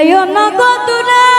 তুমি যাইও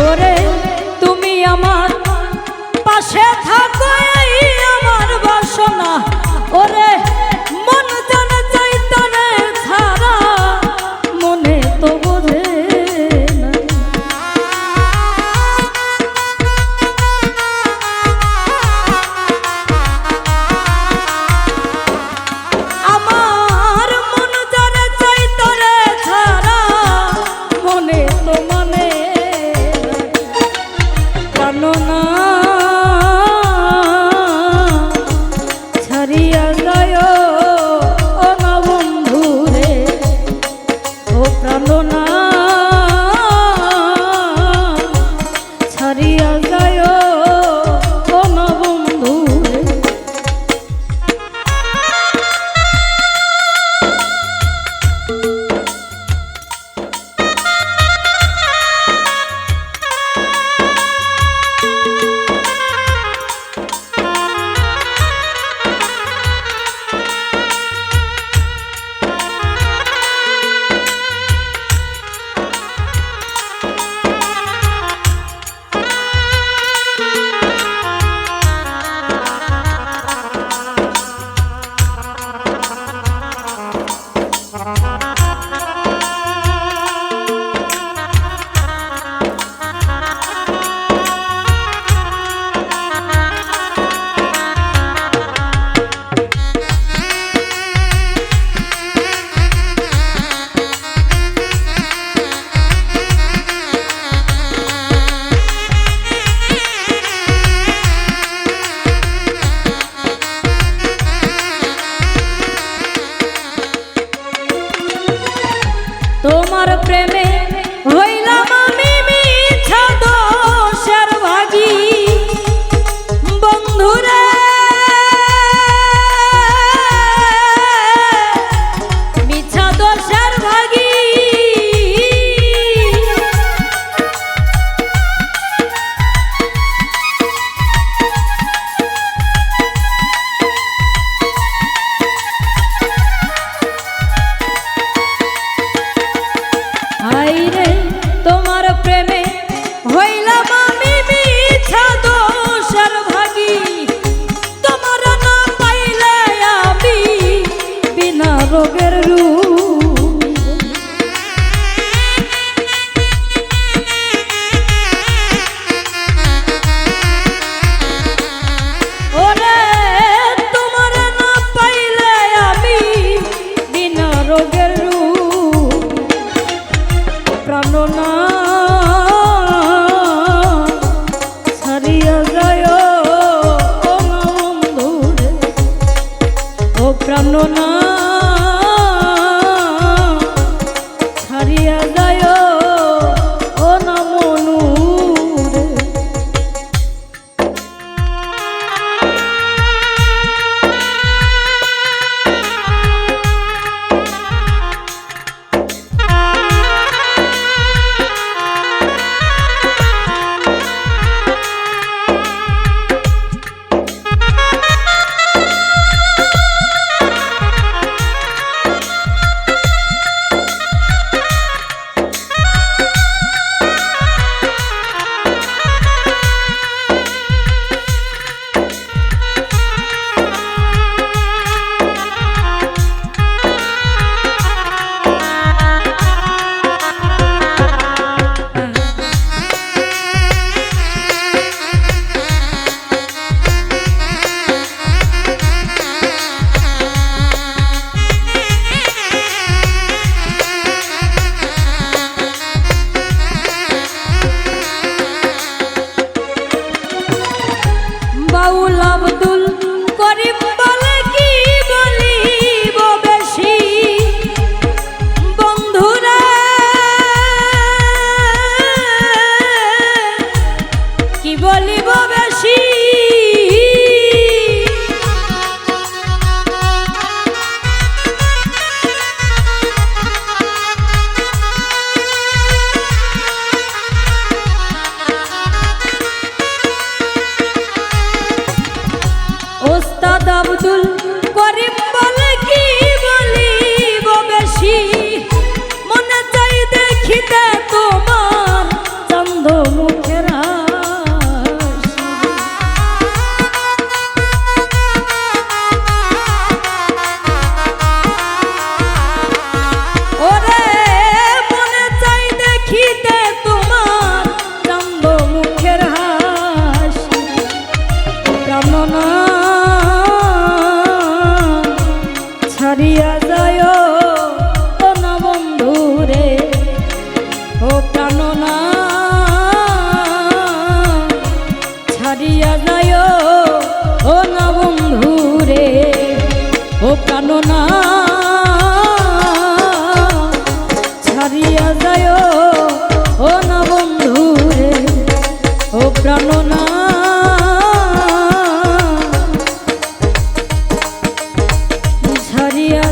ஒரு প্রাণনা ছাড়িয়া তোমার প্রেমে ভুলিয়া যায় ভালোবাসি ও প্রাণনা ছাড়িয়া যায় ও না বন্ধু রে ও প্রাণনা। ছাড়িয়া